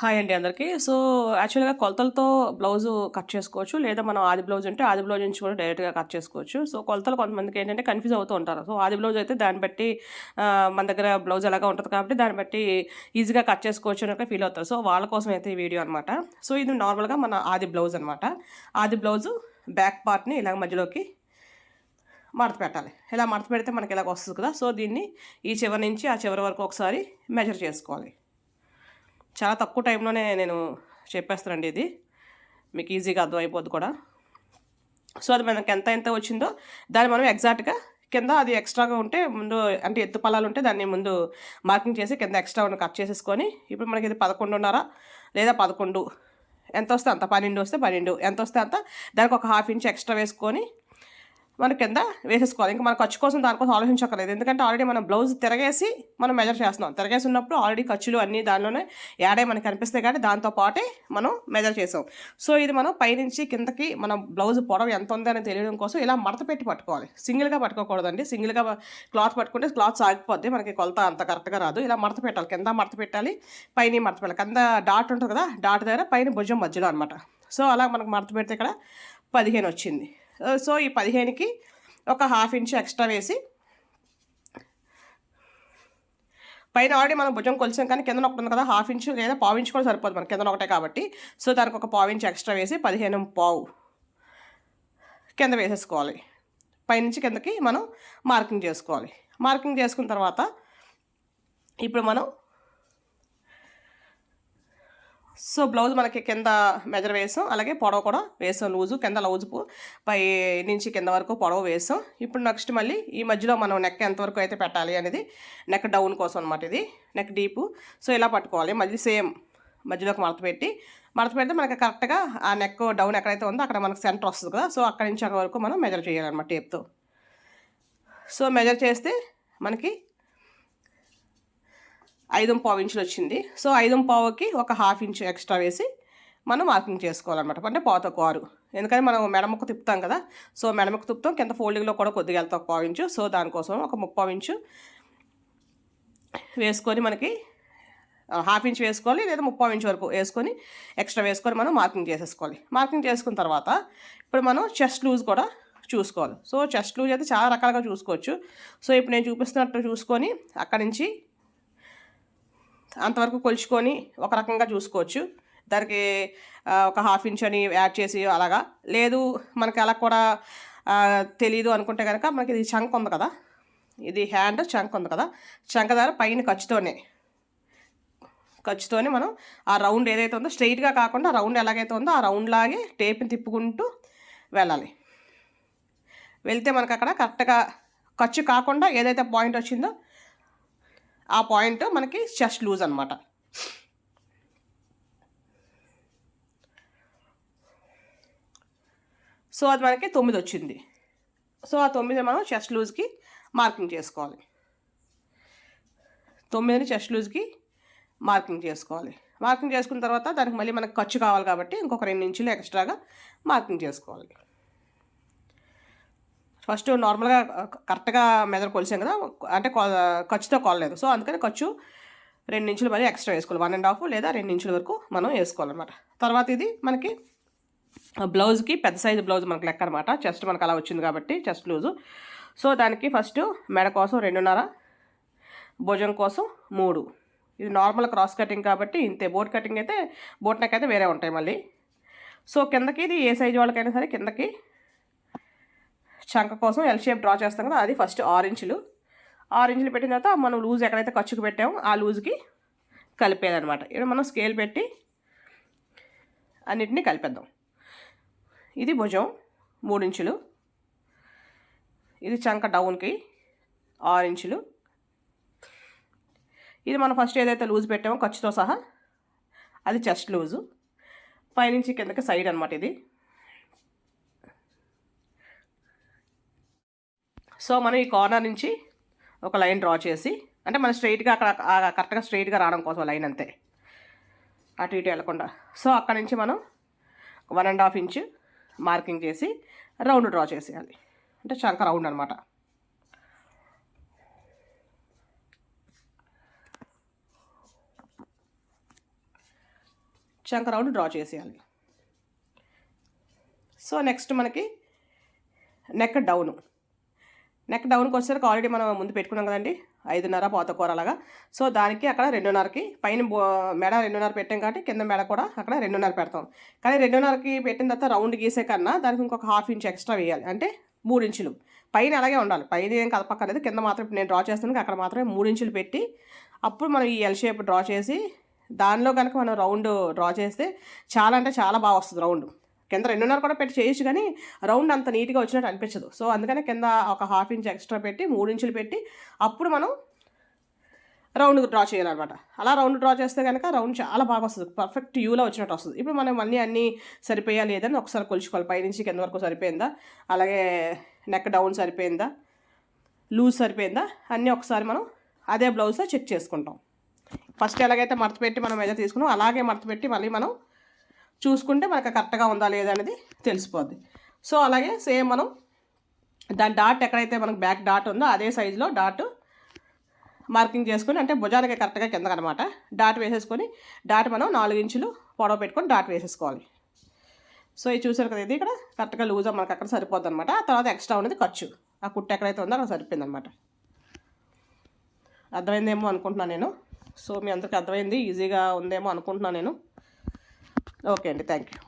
Hi అండి అందరికీ. So యాక్చువల్గా కొలతలతో బ్లౌజ్ కట్ చేసుకోవచ్చు. లేదా మనం ఆది బ్లౌజ్ ఉంటే ఆది బ్లౌజ్ నుంచి కూడా డైరెక్ట్గా కట్ చేసుకోవచ్చు. సో కొలతలు కొంతమందికి ఏంటంటే కన్ఫ్యూజ్ అవుతూ ఉంటారు. సో ఆది బ్లౌజ్ అయితే దాన్ని బట్టి మన దగ్గర బ్లౌజ్ ఎలాగా ఉంటుంది కాబట్టి దాన్ని బట్టి ఈజీగా కట్ చేసుకోవచ్చు అని ఫీల్ అవుతారు. సో వాళ్ళ కోసం అయితే ఈ వీడియో అనమాట సో ఇది నార్మల్గా మన ఆది బ్లౌజ్ అనమాట ఆది బ్లౌజ్ బ్యాక్ పార్ట్ని ఇలాగ మధ్యలోకి మడత పెట్టాలి ఇలా మడత పెడితే మనకి ఇలాగ వస్తుంది కదా. సో దీన్ని ఈ చివరి నుంచి ఆ చివరి వరకు ఒకసారి మెజర్ చేసుకోవాలి. చాలా తక్కువ టైంలోనే నేను చెప్పేస్తానండి ఇది. మీకు ఈజీగా అర్థమైపోద్ది కూడా. సో అది మనకి ఎంత ఎంత వచ్చిందో దాన్ని మనం ఎగ్జాక్ట్గా కింద అది ఎక్స్ట్రాగా ఉంటే ముందు అంటే ఎత్తు పొలాలు ఉంటే దాన్ని ముందు మార్కింగ్ చేసి కింద ఎక్స్ట్రా ఉన్న కట్ చేసేసుకొని ఇప్పుడు మనకి ఇది పదకొండున్నర లేదా పదకొండు. ఎంత వస్తే అంత? పన్నెండు వస్తే పన్నెండు. ఎంత వస్తే అంత? దానికి ఒక హాఫ్ ఇంచ్ ఎక్స్ట్రా వేసుకొని మన కింద వేసేసుకోవాలి. ఇంకా మన ఖర్చు కోసం దానికోసం ఆలోచించక్కర్లేదు. ఎందుకంటే ఆల్రెడీ మనం బ్లౌజ్ తిరగేసి మనం మెజర్ చేస్తున్నాం. తిరగేసి ఉన్నప్పుడు ఆల్రెడీ ఖర్చులు అన్నీ దానిలోనే యాడే మనకి కనిపిస్తాయి కానీ దాంతో పాటే మనం మెజర్ చేసాం. సో ఇది మనం పైనుంచి కిందకి మన బ్లౌజ్ పొడవు ఎంత ఉంది అని తెలియడం కోసం ఇలా మడత పెట్టి పట్టుకోవాలి. సింగిల్గా పట్టుకోకూడదండి. సింగిల్గా క్లాత్ పట్టుకుంటే క్లాత్ సాగిపోద్ది. మనకి కొలత అంత కరెక్ట్గా రాదు. ఇలా మడత పెట్టాలి. కింద మడత పెట్టాలి. పైన మడత పెట్టాలి. కింద డాట్ ఉంటుంది కదా డాట్ దగ్గర పైన భుజం మధ్యలో అనమాట సో అలా మనకు మడత పెడితే ఇక్కడ పదిహేను వచ్చింది. Uh, సో ఈ పదిహేనుకి ఒక హాఫ్ ఇంచ్ ఎక్స్ట్రా వేసి పైన ఆల్రెడీ మనం భుజం కొలిసాం కానీ కింద ఒకటి ఉంది కదా హాఫ్ ఇంచ్ లేదా పావు ఇంచ్ కూడా సరిపోదు మనకి కింద ఒకటే కాబట్టి. సో దానికి ఒక పావు ఇంచ్ ఎక్స్ట్రా వేసి పదిహేను పావు కింద వేసేసుకోవాలి. పైనుంచి కిందకి మనం మార్కింగ్ చేసుకోవాలి. మార్కింగ్ చేసుకున్న తర్వాత ఇప్పుడు మనం సో బ్లౌజ్ మనకి కింద మెజర్ వేసాం. అలాగే పొడవ కూడా వేసాం లూజు. కింద లూజు పై నుంచి కింద వరకు పొడవ వేసాం. ఇప్పుడు నెక్స్ట్ మళ్ళీ ఈ మధ్యలో మనం నెక్ ఎంతవరకు అయితే పెట్టాలి అనేది నెక్ డౌన్ కోసం అనమాట ఇది. Neck deep. సో ఇలా పట్టుకోవాలి. మళ్ళీ సేమ్ మధ్యలోకి మడత పెట్టి. మడత పెడితే మనకి కరెక్ట్గా ఆ నెక్ డౌన్ ఎక్కడైతే ఉందో అక్కడ మనకు సెంటర్ వస్తుంది కదా. సో అక్కడి నుంచి అక్కడ వరకు మనం మెజర్ చేయాలన్నమాట టేప్తో. సో మెజర్ చేస్తే మనకి ఐదు పావు ఇంచులు వచ్చింది. సో ఐదం పావుకి ఒక హాఫ్ ఇంచు ఎక్స్ట్రా వేసి మనం మార్కింగ్ చేసుకోవాలన్నమాట. అంటే పాత కారు ఎందుకంటే మనం మెడముక్క తిప్పుతాం కదా. సో మెడముక్క తిప్పుతాం. కింద ఫోల్డింగ్లో కూడా కొద్దిగా వెళ్తాం ఒక పావు ఇంచు. సో దానికోసం ఒక ముప్పావు ఇంచు వేసుకొని మనకి హాఫ్ ఇంచ్ వేసుకోవాలి. లేదా ముప్పావు ఇంచ్ వరకు వేసుకొని ఎక్స్ట్రా వేసుకొని మనం మార్కింగ్ చేసేసుకోవాలి. మార్కింగ్ చేసుకున్న తర్వాత ఇప్పుడు మనం చెస్ట్ లూజ్ కూడా చూసుకోవాలి. సో చెస్ట్ లూజ్ అయితే చాలా రకాలుగా చూసుకోవచ్చు. సో ఇప్పుడు నేను చూపిస్తున్నట్టు చూసుకొని అక్కడి నుంచి అంతవరకు కొలుచుకొని ఒక రకంగా చూసుకోవచ్చు. దానికి ఒక హాఫ్ ఇంచ్ అని యాడ్ చేసి అలాగా. లేదు మనకి అలా కూడా తెలీదు అనుకుంటే కనుక మనకి ఇది చంక్ ఉంది కదా. ఇది హ్యాండ్ చంక్ ఉంది కదా. చంక ద్వారా పైన ఖర్చుతోనే ఖర్చుతోనే మనం ఆ రౌండ్ ఏదైతే ఉందో స్ట్రైట్గా కాకుండా రౌండ్ ఎలాగైతే ఉందో ఆ రౌండ్ లాగే టేప్ని తిప్పుకుంటూ వెళ్ళాలి. వెళ్తే మనకు అక్కడ కరెక్ట్గా ఖర్చు కాకుండా ఏదైతే పాయింట్ వచ్చిందో ఆ పాయింట్ మనకి చెస్ట్ లూజ్ అనమాట సో అది మనకి తొమ్మిది వచ్చింది. సో ఆ తొమ్మిది మనం చెస్ట్ లూజ్కి మార్కింగ్ చేసుకోవాలి. తొమ్మిదిని చెస్ట్ లూజ్కి మార్కింగ్ చేసుకోవాలి. మార్కింగ్ చేసుకున్న తర్వాత దానికి మళ్ళీ మనకు ఖర్చు కావాలి కాబట్టి ఇంకొక రెండు ఇంచులు ఎక్స్ట్రాగా మార్కింగ్ చేసుకోవాలి. ఫస్ట్ నార్మల్గా కరెక్ట్గా మెదడు కొలిసాం కదా అంటే ఖర్చుతో కొలలేదు. సో అందుకని ఖర్చు రెండు ఇంచులు మళ్ళీ ఎక్స్ట్రా వేసుకోవాలి. వన్ అండ్ హాఫ్ లేదా రెండు ఇంచుల వరకు మనం వేసుకోవాలన్నమాట. తర్వాత ఇది మనకి బ్లౌజ్కి పెద్ద సైజు బ్లౌజ్ మనకు లెక్క అనమాట చెస్ట్ మనకు అలా వచ్చింది కాబట్టి చెస్ట్ లూజు సో దానికి ఫస్ట్ మెడ కోసం రెండున్నర భుజం కోసం మూడు. ఇది నార్మల్ క్రాస్ కటింగ్ కాబట్టి ఇంతే. బోట్ కటింగ్ అయితే బోట్ నెక్ అయితే వేరే ఉంటాయి మళ్ళీ. సో కిందకి ఇది ఏ సైజు వాళ్ళకైనా సరే కిందకి చంక కోసం ఎల్ షేప్ డ్రా చేస్తాం కదా అది ఫస్ట్ ఆరెంజ్లు ఆరెంజ్లు పెట్టిన తర్వాత మనం లూజ్ ఎక్కడైతే ఖర్చుకు పెట్టామో ఆ లూజ్కి కలిపేదనమాట ఇక్కడ మనం స్కేల్ పెట్టి అన్నిటినీ కలిపేద్దాం. ఇది భుజం మూడు ఇంచులు. ఇది చంక డౌన్కి ఆరెంజ్లు ఇది మనం ఫస్ట్ ఏదైతే లూజ్ పెట్టామో ఖర్చుతో సహా అది చెస్ట్ లూజు పైనుంచి కిందకి సైడ్ అనమాట ఇది. సో మనం ఈ కార్నర్ నుంచి ఒక లైన్ డ్రా చేసి అంటే మనం స్ట్రైట్గా అక్కడ కరెక్ట్గా స్ట్రైట్గా రావడం కోసం లైన్ అంతే. అటు ఇటు వెళ్ళకుండా. సో అక్కడ నుంచి మనం one and half inch marking చేసి రౌండ్ డ్రా చేసేయాలి. అంటే చంక రౌండ్ అనమాట చంక రౌండ్ డ్రా చేసేయాలి. సో నెక్స్ట్ మనకి నెక్ డౌను నెక్ డౌన్కి వచ్చేసరికి ఆల్రెడీ మనం ముందు పెట్టుకున్నాం కదండి ఐదున్నర పాత కూర అలాగా సో దానికి అక్కడ రెండున్నరకి పైన మెడ రెండున్నర పెట్టాం కాబట్టి కింద మెడ కూడా అక్కడ రెండున్నర పెడతాం. కానీ రెండున్నరకి పెట్టిన తర్వాత రౌండ్ గీసే కన్నా దానికి ఇంకొక హాఫ్ ఇంచ్ ఎక్స్ట్రా వేయాలి. అంటే మూడు ఇంచులు. పైన అలాగే ఉండాలి. పైన ఏం కదపక్కర్లేదు. కింద మాత్రం నేను డ్రా చేస్తాను అక్కడ మాత్రమే మూడు ఇంచులు పెట్టి అప్పుడు మనం ఈ ఎల్ షేప్ డ్రా చేసి దానిలో కనుక మనం రౌండ్ డ్రా చేస్తే చాలా అంటే చాలా బాగా వస్తుంది రౌండ్. కింద రెండున్నర కూడా పెట్టి చేయొచ్చు కానీ రౌండ్ అంత నీట్గా వచ్చినట్టు అనిపించదు. సో అందుకనే కింద ఒక హాఫ్ ఇంచ్ ఎక్స్ట్రా పెట్టి మూడు ఇంచులు పెట్టి అప్పుడు మనం రౌండ్ డ్రా చేయాలన్నమాట. అలా రౌండ్ డ్రా చేస్తే కనుక రౌండ్ చాలా బాగా వస్తుంది. పర్ఫెక్ట్ యూలో వచ్చినట్టు వస్తుంది. ఇప్పుడు మనం అన్నీ అన్నీ సరిపోయా లేదని ఒకసారి కొలుచుకోవాలి. పైనుంచి కింద వరకు సరిపోయిందా? అలాగే నెక్ డౌన్ సరిపోయిందా? లూజ్ సరిపోయిందా? అన్నీ ఒకసారి మనం అదే బ్లౌజ్లో చెక్ చేసుకుంటాం. ఫస్ట్ ఎలాగైతే మడత పెట్టి మనం ఏదో తీసుకున్నాం అలాగే మడత పెట్టి మళ్ళీ మనం చూసుకుంటే మనకు కరెక్ట్గా ఉందా లేదా అనేది తెలిసిపోద్ది. సో అలాగే సేమ్ మనం దాని డాట్ ఎక్కడైతే మనకు బ్యాక్ డాట్ ఉందో అదే సైజులో డాట్ మార్కింగ్ చేసుకొని అంటే భుజానికి కరెక్ట్గా కిందకనమాట. డాట్ వేసేసుకొని డాట్ మనం నాలుగు ఇంచులు పొడవ పెట్టుకొని డాట్ వేసేసుకోవాలి. సో ఇది చూసారు కదా ఇది ఇక్కడ కరెక్ట్గా లూజ్ మనకు అక్కడ సరిపోద్ది అనమాట ఆ తర్వాత ఎక్స్ట్రా ఉన్నది ఖర్చు. ఆ కుట్టు ఎక్కడైతే ఉందో అక్కడ సరిపోయింది అనమాట అర్థమైందేమో అనుకుంటున్నాను నేను. సో మీ అందరికి అర్థమైంది ఈజీగా ఉందేమో అనుకుంటున్నాను నేను. ఓకే అండి. Thank you